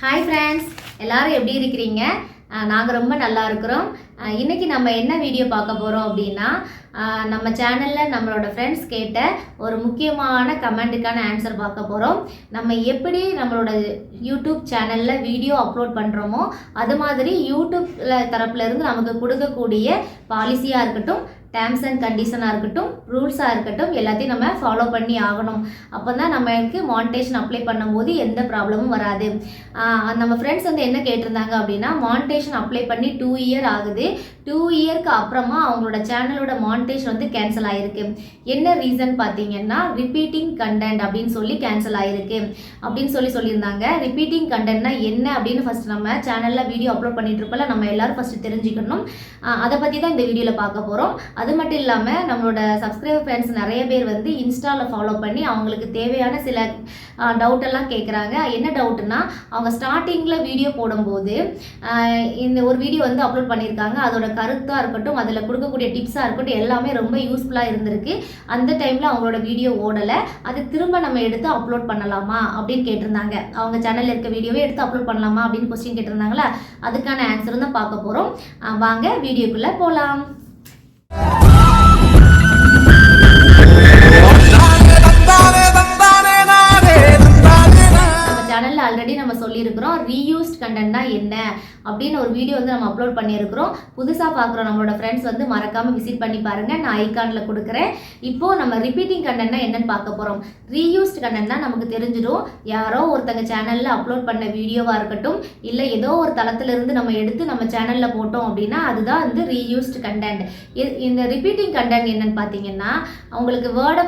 Hi friends எல்லாரும் எப்படி இருக்கிறீங்க? நாங்கள் ரொம்ப நல்லா இருக்கிறோம். இன்றைக்கி நம்ம என்ன வீடியோ பார்க்க போகிறோம் அப்படின்னா நம்ம சேனலில் நம்மளோட ஃப்ரெண்ட்ஸ் கேட்ட ஒரு முக்கியமான கமெண்ட்டுக்கான ஆன்சர் பார்க்க போகிறோம் நம்ம எப்படி நம்மளோட யூடியூப் சேனலில் வீடியோ அப்லோட் பண்ணுறோமோ அது மாதிரி யூடியூப்பில் தரப்புலேருந்து நமக்கு கொடுக்கக்கூடிய பாலிசியாக இருக்கட்டும் டேர்ம்ஸ் அண்ட் கண்டிஷனாக இருக்கட்டும் ரூல்ஸாக இருக்கட்டும் எல்லாத்தையும் நம்ம ஃபாலோ பண்ணி ஆகணும். அப்போ தான் நம்மளுக்கு மானிட்டேஷன் அப்ளை பண்ணும்போது எந்த ப்ராப்ளமும் வராது. நம்ம ஃப்ரெண்ட்ஸ் வந்து என்ன கேட்டிருந்தாங்க அப்படின்னா மானிட்டேஷன் அப்ளை பண்ணி டூ இயர் ஆகுது. டூ இயர்க்கு அப்புறமா அவங்களோட சேனலோட மானிட்டேஷன் வந்து கேன்சல் ஆகிருக்கு என்ன ரீசன் பார்த்தீங்கன்னா ரிப்பீட்டிங் கண்டென்ட் அப்படின்னு சொல்லி கேன்சல் ஆகிருக்கு அப்படின்னு சொல்லி சொல்லியிருந்தாங்க. ரிப்பீட்டிங் கண்டென்ட்னா என்ன அப்படின்னு ஃபஸ்ட் நம்ம சேனலில் வீடியோ அப்லோட் பண்ணிட்டு இருப்பல நம்ம எல்லாரும் ஃபஸ்ட்டு தெரிஞ்சுக்கணும். அதை பற்றி தான் இந்த வீடியோவில் பார்க்க போகிறோம் அது அது மட்டும் இல்லாமல் நம்மளோட சப்ஸ்கிரைபர் ஃப்ரெண்ட்ஸ் நிறைய பேர் வந்து இன்ஸ்டாவில் ஃபாலோ பண்ணி அவங்களுக்கு தேவையான சில டவுட் எல்லாம் கேட்குறாங்க என்ன டவுட்னா அவங்க ஸ்டார்டிங்கில் வீடியோ போடும்போது இந்த ஒரு வீடியோ வந்து அப்லோட் பண்ணியிருக்காங்க அதோட கருத்தாக இருக்கட்டும் அதில் கொடுக்கக்கூடிய டிப்ஸாக இருக்கட்டும் எல்லாமே ரொம்ப யூஸ்ஃபுல்லாக இருந்திருக்கு. அந்த டைமில் அவங்களோட வீடியோ ஓடலை. அது திரும்ப நம்ம எடுத்து அப்லோட் பண்ணலாமா அப்படின்னு கேட்டிருந்தாங்க. அவங்க சேனலில் இருக்க வீடியோவே எடுத்து அப்லோட் பண்ணலாமா அப்படின்னு கொஸ்டின் கேட்டிருந்தாங்களா? அதுக்கான ஆன்சரும் தான் பார்க்க போகிறோம் வாங்க வீடியோக்குள்ளே போகலாம் நம்ம அப்படின்னு ஒரு வீடியோ வந்து நம்ம அப்லோட் பண்ணியிருக்கிறோம். புதுசாக பார்க்குறோம் நம்மளோட ஃப்ரெண்ட்ஸ் வந்து மறக்காமல் விசிட் பண்ணி பாருங்கள் நான் ஐகானில் கொடுக்குறேன். இப்போது நம்ம ரிப்பீட்டிங் கண்டென்ட்னா என்னென்னு பார்க்க போகிறோம் ரீயூஸ்ட் கண்டென்ட்னா நமக்கு தெரிஞ்சிடும். யாரோ ஒருத்தங்க சேனலில் அப்லோட் பண்ண வீடியோவாக இருக்கட்டும் இல்லை ஏதோ ஒரு தளத்திலிருந்து நம்ம எடுத்து நம்ம சேனலில் போட்டோம் அப்படின்னா அதுதான் வந்து ரீயூஸ்ட் கண்டென்ட் இந்த ரிப்பீட்டிங் கண்டென்ட் என்னன்னு பார்த்தீங்கன்னா அவங்களுக்கு வேர்டை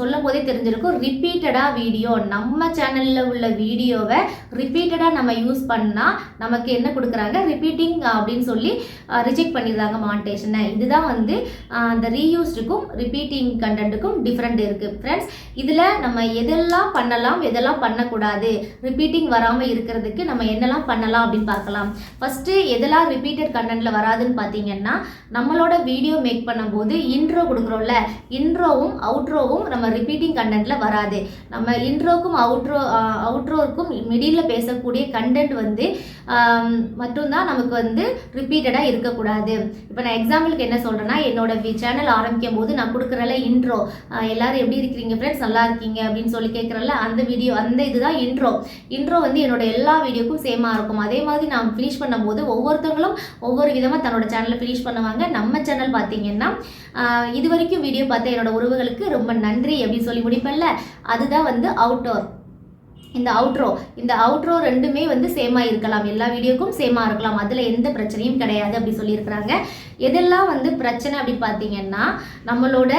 சொல்லும் போதே தெரிஞ்சிருக்கும். ரிப்பீட்டடாக வீடியோ நம்ம சேனலில் உள்ள வீடியோவை ரிப்பீட்டடாக நம்ம யூஸ் பண்ணால் நமக்கு என்ன கொடுக்குறாங்க? ரிப்பீட்டிங் அப்படின்னு சொல்லி ரிஜெக்ட் பண்ணிடுறாங்க மானிட்டேஷனை இதுதான் வந்து அந்த ரீயூஸ்டுக்கும் ரிப்பீட்டிங் கண்டென்ட்டுக்கும் டிஃப்ரெண்ட் இருக்குது ஃப்ரெண்ட்ஸ் இதில் நம்ம எதெல்லாம் பண்ணலாம் எதெல்லாம் பண்ணக்கூடாது? ரிப்பீட்டிங் வராமல் இருக்கிறதுக்கு நம்ம என்னெல்லாம் பண்ணலாம் அப்படின்னு பார்க்கலாம். ஃபஸ்ட்டு எதெல்லாம் ரிப்பீட்டட் கண்டென்ட்டில் வராதுன்னு பார்த்தீங்கன்னா நம்மளோட வீடியோ மேக் பண்ணும்போது இன்ட்ரோ கொடுக்குறோம்ல இன்ட்ரோவும் அவுட்ரோவும் நம்ம ரிப்பீட்டிங் கண்டென்ட்டில் வராது. நம்ம இன்ட்ரோக்கும் அவுட்ரோ அவுட்ரோருக்கும் மிடில் பேசக்கூடிய கண்டென்ட் வந்து மட்டும்தான் நமக்கு வந்து ரிப்பீட்டடாக இருக்கக்கூடாது. இப்போ நான் எக்ஸாம்பிளுக்கு என்ன சொல்கிறேன்னா என்னோட சேனல் ஆரம்பிக்கும் போது நான் கொடுக்குறல இன்ட்ரோ எல்லாரும் எப்படி இருக்கிறீங்க ஃப்ரெண்ட்ஸ் நல்லா இருக்கீங்க அப்படின்னு சொல்லி கேட்குறல அந்த வீடியோ அந்த இதுதான் இன்ட்ரோ இன்ட்ரோ வந்து என்னோட எல்லா வீடியோக்கும் சேமாக இருக்கும். அதே மாதிரி நான் ஃபினிஷ் பண்ணும்போது ஒவ்வொருத்தவங்களும் ஒவ்வொரு விதமாக தன்னோட சேனலை ஃபினிஷ் பண்ணுவாங்க. நம்ம சேனல் பார்த்தீங்கன்னா இது வரைக்கும் வீடியோ பார்த்த என்னோட உறவுகளுக்கு ரொம்ப நன்றி அப்படின்னு சொல்லி முடிப்பேன்ல. அதுதான் வந்து அவுட்டோர் இந்த அவுட்ரோ இந்த அவுட்ரோ ரெண்டுமே வந்து சேமாக இருக்கலாம். எல்லா வீடியோக்கும் சேமாக இருக்கலாம். அதில் எந்த பிரச்சனையும் கிடையாது அப்படி சொல்லியிருக்கிறாங்க. எதெல்லாம் வந்து பிரச்சனை அப்படி பார்த்தீங்கன்னா நம்மளோட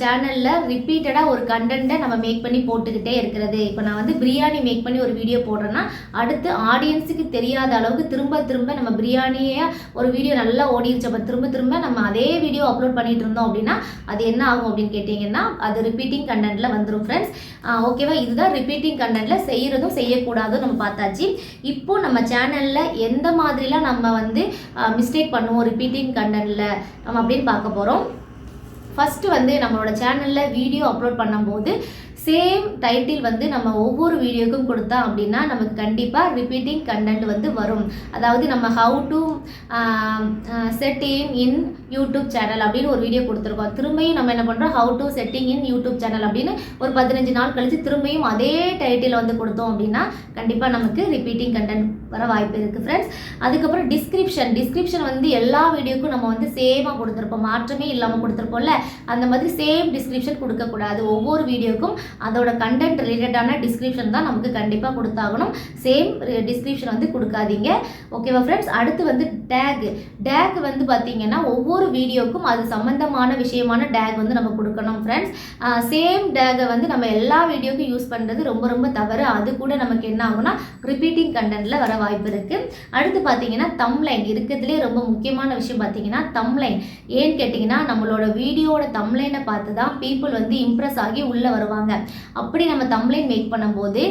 சேனலில் ரிப்பீட்டடாக ஒரு கண்டென்ட்டை நம்ம மேக் பண்ணி போட்டுக்கிட்டே இருக்கிறது. இப்போ நான் வந்து பிரியாணி மேக் பண்ணி ஒரு வீடியோ போடுறேன்னா அடுத்து ஆடியன்ஸுக்கு தெரியாத அளவுக்கு திரும்ப திரும்ப நம்ம பிரியாணியை ஒரு வீடியோ நல்லா ஓடிடுச்சு அப்போ திரும்ப திரும்ப நம்ம அதே வீடியோ அப்லோட் பண்ணிட்டு இருந்தோம் அப்படின்னா அது என்ன ஆகும் அப்படின்னு கேட்டிங்கன்னா அது ரிப்பீட்டிங் கண்டென்ட்டில் வந்துடும் ஃப்ரெண்ட்ஸ் ஓகேவா இதுதான் ரிப்பீட்டிங் கண்டென்ட்டில் செய்கிறதும் செய்யக்கூடாதும் நம்ம பார்த்தாச்சு. இப்போ நம்ம சேனலில் எந்த மாதிரிலாம் நம்ம வந்து மிஸ்டேக் பண்ணுவோம் ரிப்பீட்டிங் கண்டென்ட்டில் நம்ம அப்படின்னு பார்க்க போகிறோம் ஃபஸ்ட்டு வந்து நம்மளோட சேனலில் வீடியோ அப்லோட் பண்ணும்போது சேம் டைட்டில் வந்து நம்ம ஒவ்வொரு வீடியோக்கும் கொடுத்தா அப்படின்னா நமக்கு கண்டிப்பாக ரிப்பீட்டிங் கண்டென்ட் வந்து வரும். அதாவது நம்ம how to setting in YouTube channel அப்படின்னு ஒரு வீடியோ கொடுத்துருக்கோம். திரும்பியும் நம்ம என்ன பண்ணுறோம் how to setting in YouTube channel அப்படின்னு ஒரு பதினஞ்சு நாள் கழித்து திரும்பியும் அதே டைட்டில் வந்து கொடுத்தோம் அப்படின்னா கண்டிப்பாக நமக்கு ரிப்பீட்டிங் கண்டென்ட் வர வாய்ப்பு இருக்குது ஃப்ரெண்ட்ஸ் அதுக்கப்புறம் டிஸ்கிரிப்ஷன் டிஸ்கிரிப்ஷன் வந்து எல்லா வீடியோக்கும் நம்ம வந்து சேமாக கொடுத்துருப்போம். மாற்றமே இல்லாமல் கொடுத்துருப்போம்ல. அந்த மாதிரி சேம் டிஸ்கிரிப்ஷன் கொடுக்கக்கூடாது. ஒவ்வொரு வீடியோக்கும் அதோட கண்டென்ட் ரிலேட்டடான டிஸ்கிரிப்ஷன் தான் நமக்கு கண்டிப்பாக கொடுத்தாகணும். சேம் டிஸ்கிரிப்ஷன் வந்து கொடுக்காதீங்க. ஓகேவா ஃப்ரெண்ட்ஸ் அடுத்து வந்து டேக் டேக் வந்து பார்த்தீங்கன்னா ஒவ்வொரு வீடியோக்கும் அது சம்மந்தமான விஷயமான டேக் வந்து நம்ம கொடுக்கணும் ஃப்ரெண்ட்ஸ் சேம் டேகை வந்து நம்ம எல்லா வீடியோக்கும் யூஸ் பண்ணுறது ரொம்ப ரொம்ப தவறு. அது கூட நமக்கு என்ன ஆகும்னா ரிப்பீட்டிங் கண்டென்ட்டில் வர வாய்ப்பு இருக்குது அடுத்து பார்த்தீங்கன்னா தம்லைன் இருக்கிறதுலே ரொம்ப முக்கியமான விஷயம் பார்த்தீங்கன்னா தம்லைன் ஏன்னு கேட்டிங்கன்னா நம்மளோட வீடியோட தம்லைனை பார்த்து தான் பீப்புள் வந்து இம்ப்ரெஸ் ஆகி உள்ளே வருவாங்க. அப்படி நம்ம தம்ப்ளைன் மேக் பண்ணும்போது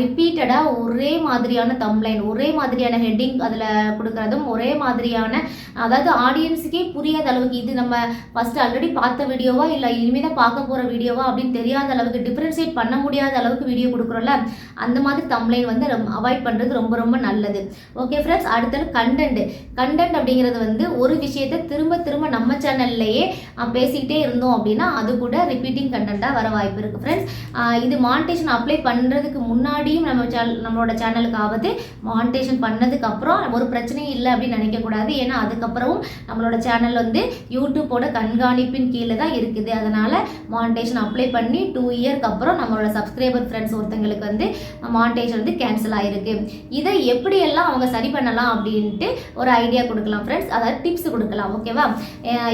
ரிப்பீட்டடாக ஒரே மாதிரியான தம்ப்ளைன் ஒரே மாதிரியான ஹெட்டிங் அதில் கொடுக்குறதும் ஒரே மாதிரியான அதாவது ஆடியன்ஸுக்கே புரியாத அளவுக்கு இது நம்ம ஃபஸ்ட்டு ஆல்ரெடி பார்த்த வீடியோவா இல்லை இனிமேல் தான் பார்க்க போகிற வீடியோவா அப்படின்னு தெரியாத அளவுக்கு டிஃப்ரென்ஷியேட் பண்ண முடியாத அளவுக்கு வீடியோ கொடுக்குறோம்ல அந்த மாதிரி தம்ப்ளைன் வந்து ரொம்ப அவாய்ட் பண்ணுறது ரொம்ப ரொம்ப நல்லது. ஓகே ஃப்ரெண்ட்ஸ் அடுத்தது கண்டென்ட் கண்டென்ட் அப்படிங்கிறது வந்து ஒரு விஷயத்தை திரும்ப திரும்ப நம்ம சேனல்லையே பேசிக்கிட்டே இருந்தோம் அப்படின்னா அது கூட ரிப்பீட்டிங் கண்டென்ட்டாக வர வாய்ப்பு இருக்குது ஃப்ரெண்ட்ஸ் இது மானிட்டேஷன் அப்ளை பண்ணுறதுக்கு முன்னாடியும் நம்ம சேனல் நம்மளோட சேனலுக்கு ஆபத்து மானிட்டேஷன் பண்ணதுக்கு அப்புறம் ஒரு பிரச்சனையும் இல்லை அப்படின்னு நினைக்கக்கூடாது ஏன்னா அதுக்கப்புறமும் நம்மளோட சேனல் வந்து யூடியூப்போட கண்காணிப்பின் கீழே தான் இருக்குது. அதனால் மானிட்டேஷன் அப்ளை பண்ணி டூ இயர்க்கு அப்புறம் நம்மளோட சப்ஸ்கிரைபர் ஃப்ரெண்ட்ஸ் ஒருத்தங்களுக்கு வந்து மானிட்டேஷன் வந்து கேன்சல் ஆகிருக்கு இதை எப்படியெல்லாம் அவங்க சரி பண்ணலாம் அப்படின்ட்டு ஒரு ஐடியா கொடுக்கலாம் ஃப்ரெண்ட்ஸ் அதாவது டிப்ஸ் கொடுக்கலாம் ஓகேவா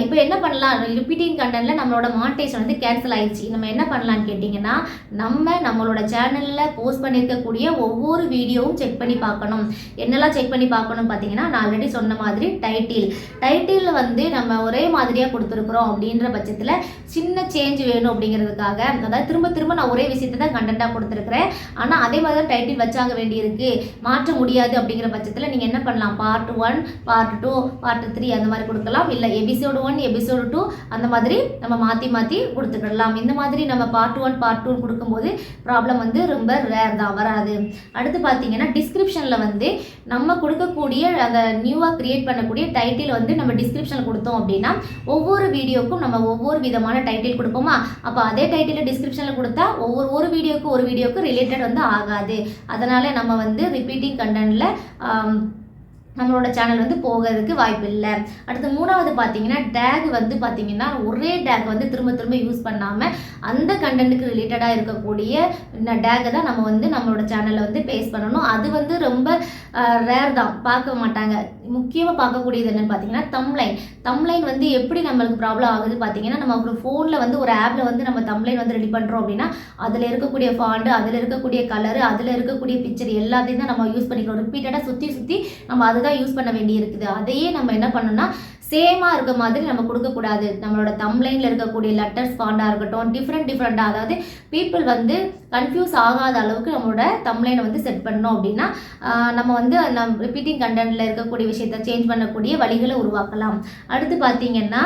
இப்போ என்ன பண்ணலாம்? ரிப்பீட்டிங் கண்டென்ட்டில் நம்மளோட மானிட்டேஷன் வந்து கேன்சல் ஆயிடுச்சு. நம்ம என்ன பண்ணலாம்னு பார்த்தீங்கன்னா நம்ம நம்மளோட சேனலில் போஸ்ட் பண்ணியிருக்கக்கூடிய ஒவ்வொரு வீடியோவும் செக் பண்ணி பார்க்கணும். என்னெல்லாம் செக் பண்ணி பார்க்கணும் பார்த்தீங்கன்னா நான் ஆல்ரெடி சொன்ன மாதிரி டைட்டில் டைட்டிலில் வந்து நம்ம ஒரே மாதிரியாக கொடுத்துருக்குறோம் அப்படின்ற பட்சத்தில் சின்ன சேஞ்ச் வேணும் அப்படிங்கிறதுக்காக. அதாவது திரும்ப திரும்ப நான் ஒரே விஷயத்தை தான் கண்டென்ட்டாக கொடுத்துருக்குறேன். ஆனால் அதே மாதிரி தான் டைட்டில் வச்சாங்க வேண்டியிருக்கு. மாற்ற முடியாது அப்படிங்கிற பட்சத்தில் நீங்கள் என்ன பண்ணலாம்? Part one part two part three அந்த மாதிரி கொடுக்கலாம். இல்லை எபிசோடு ஒன் எபிசோடு டூ அந்த மாதிரி நம்ம மாற்றி மாற்றி கொடுத்துக்கலாம் இந்த மாதிரி நம்ம பார்ட் ஒன் பார்ட் டூ கொடுக்கும்போது ப்ராப்ளம் வந்து ரொம்ப ரேர் தான் வராது. அடுத்து பார்த்தீங்கன்னா டிஸ்கிரிப்ஷனில் வந்து நம்ம கொடுக்கக்கூடிய அந்த நியூவாக க்ரியேட் பண்ணக்கூடிய டைட்டில் வந்து நம்ம டிஸ்கிரிப்ஷனில் கொடுத்தோம் அப்படின்னா ஒவ்வொரு வீடியோக்கும் நம்ம ஒவ்வொரு விதமான டைட்டில் கொடுப்போமா? அப்போ அதே டைட்டில் டிஸ்கிரிப்ஷனில் கொடுத்தா ஒவ்வொரு ஒரு வீடியோக்கு ஒரு வீடியோக்கு ரிலேட்டட் வந்து ஆகாது. அதனால் நம்ம வந்து ரிப்பீட்டிங் கண்டென்ட்டில் நம்மளோட சேனல் வந்து போகிறதுக்கு வாய்ப்பு இல்லை. அடுத்து மூணாவது பார்த்தீங்கன்னா டேக் வந்து பார்த்தீங்கன்னா ஒரே டேக் வந்து திரும்ப திரும்ப யூஸ் பண்ணாமல் அந்த கண்டென்ட்டுக்கு ரிலேட்டடாக இருக்கக்கூடிய டேக்கை தான் நம்ம வந்து நம்மளோட சேனலில் வந்து பேஸ் பண்ணணும். அது வந்து ரொம்ப ரேர் தான். பார்க்க மாட்டாங்க. முக்கியமாக பார்க்கக்கூடியது என்னென்னு பார்த்தீங்கன்னா தம்லைன் தம்லைன் வந்து எப்படி நம்மளுக்கு ப்ராப்ளம் ஆகுது பார்த்தீங்கன்னா நம்ம ஒரு ஃபோனில் வந்து ஒரு ஆப்பில் வந்து நம்ம தம்லைன் வந்து ரெடி பண்ணுறோம் அப்படின்னா அதில் இருக்கக்கூடிய ஃபாண்டு அதில் இருக்கக்கூடிய கலரு அதில் இருக்கக்கூடிய பிக்சர் எல்லாத்தையும் தான் நம்ம யூஸ் பண்ணிக்கிறோம். ரிப்பீட்டடாக சுற்றி சுற்றி நம்ம அதுதான் யூஸ் பண்ண வேண்டி இருக்குது அதையே நம்ம என்ன பண்ணோம்னா சேமாக இருக்க மாதிரி நம்ம கொடுக்கக்கூடாது. நம்மளோட தம்லைனில் இருக்கக்கூடிய லெட்டர்ஸ் ஃபாண்டாக இருக்கட்டும் டிஃப்ரெண்ட் டிஃப்ரெண்ட்டாக அதாவது பீப்புள் வந்து கன்ஃபியூஸ் ஆகாத அளவுக்கு நம்மளோட தம்லைனை வந்து செட் பண்ணோம் அப்படின்னா நம்ம வந்து நம் ரிப்பீட்டிங் கண்டென்ட்டில் இருக்கக்கூடிய விஷயத்த சேஞ்ச் பண்ணக்கூடிய வழிகளை உருவாக்கலாம். அடுத்து பார்த்தீங்கன்னா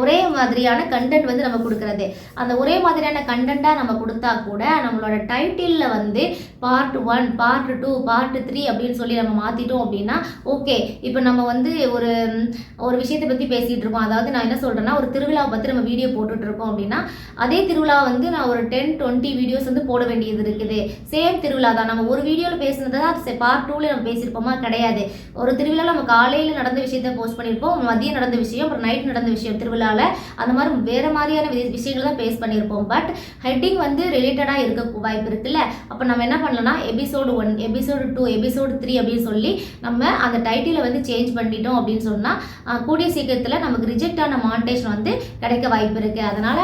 ஒரே மாதிரியான கண்டென்ட் வந்து நம்ம கொடுக்குறது. அந்த ஒரே மாதிரியான கண்டென்ட்டாக நம்ம கொடுத்தா கூட நம்மளோட டைட்டிலில் வந்து part one part two part three அப்படின்னு சொல்லி நம்ம மாற்றிட்டோம் அப்படின்னா ஓகே இப்போ நம்ம வந்து ஒரு ஒரு விஷயத்தை பற்றி பேசிகிட்டு இருக்கோம். அதாவது நான் என்ன சொல்கிறேன்னா ஒரு திருவிழாவை பற்றி நம்ம வீடியோ போட்டுட்ருக்கோம் அப்படின்னா அதே திருவிழா வந்து நான் ஒரு டென் டுவெண்ட்டி வீடியோஸ் வந்து போட வேண்டியது இருக்குது. சேம் திருவிழா தான். நம்ம ஒரு வீடியோவில் பேசுனது தான் பார்ட் டூவில் நம்ம பேசியிருப்போமா? கிடையாது. ஒரு திருவிழாவில் நம்ம காலையில் நடந்த விஷயத்தை போஸ்ட் பண்ணியிருப்போம் மதியம் நடந்த விஷயம் அப்புறம் நைட் நடந்த விஷயம் திருவிழா திருவிழாவில் அந்த மாதிரி வேறு மாதிரியான விஷயங்கள் தான் பேஸ் பண்ணியிருப்போம். பட் ஹெட்டிங் வந்து ரிலேட்டடாக இருக்க வாய்ப்பு இருக்குல்ல. அப்போ நம்ம என்ன பண்ணலாம்னா episode one episode two episode three அப்படின்னு சொல்லி நம்ம அந்த டைட்டிலை வந்து சேஞ்ச் பண்ணிட்டோம் அப்படின்னு சொன்னால் கூடிய சீக்கிரத்தில் நமக்கு ரிஜெக்ட் ஆன மாண்டேஷன் வந்து கிடைக்க வாய்ப்பு இருக்குது அதனால்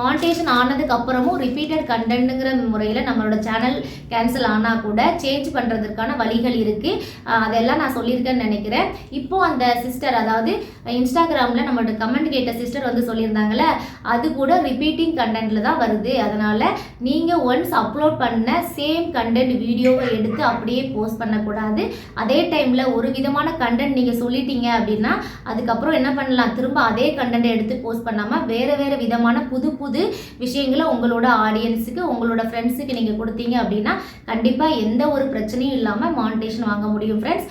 மாண்டேஷன் ஆனதுக்கு அப்புறமும் ரிப்பீட்டட் கண்டென்ட்டுங்கிற முறையில் நம்மளோட சேனல் கேன்சல் ஆனால் கூட சேஞ்ச் பண்ணுறதுக்கான வழிகள் இருக்குது அதெல்லாம் நான் சொல்லியிருக்கேன்னு நினைக்கிறேன். இப்போது அந்த சிஸ்டர் அதாவது இன்ஸ்டாகிராமில் நம்ம நம்மளோட கமெண்ட் கேட்ட சிஸ்டர் வந்து சொல்லியிருந்தாங்கல்ல அது கூட ரிப்பீட்டிங் கண்டென்ட்டில் தான் வருது. அதனால் நீங்கள் ஒன்ஸ் அப்லோட் பண்ண சேம் கண்டென்ட் வீடியோவை எடுத்து அப்படியே போஸ்ட் பண்ணக்கூடாது. அதே டைமில் ஒரு விதமான கண்டென்ட் நீங்கள் சொல்லிட்டீங்க அப்படின்னா அதுக்கப்புறம் என்ன பண்ணலாம்? திரும்ப அதே கண்டென்ட் எடுத்து போஸ்ட் பண்ணாமல் வேறு வேறு விதமான புது புது விஷயங்களை உங்களோட ஆடியன்ஸுக்கு உங்களோட ஃப்ரெண்ட்ஸுக்கு நீங்கள் கொடுத்தீங்க அப்படின்னா கண்டிப்பாக எந்த ஒரு பிரச்சனையும் இல்லாமல் மானிட்டேஷன் வாங்க முடியும் ஃப்ரெண்ட்ஸ்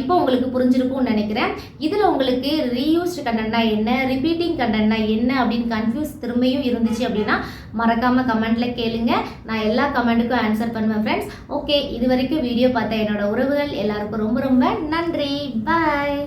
இப்போ உங்களுக்கு புரிஞ்சிருக்கும்னு நினைக்கிறேன். இதில் உங்களுக்கு ரீயூஸ்டு கண்டென்ட் கண்டென்ட்னா என்ன? ரிப்பீட்டிங் கண்டென்ட்னா என்ன? அப்படின்னு கன்ஃபியூஸ் திரும்பியும் இருந்துச்சு அப்படின்னா மறக்காமல் கமெண்ட்டில் கேளுங்க. நான் எல்லா கமெண்ட்டுக்கும் ஆன்சர் பண்ணுவேன் ஃப்ரெண்ட்ஸ் ஓகே இது வரைக்கும் வீடியோ பார்த்த என்னோட உறவுகள் எல்லாருக்கும் ரொம்ப ரொம்ப நன்றி. பாய்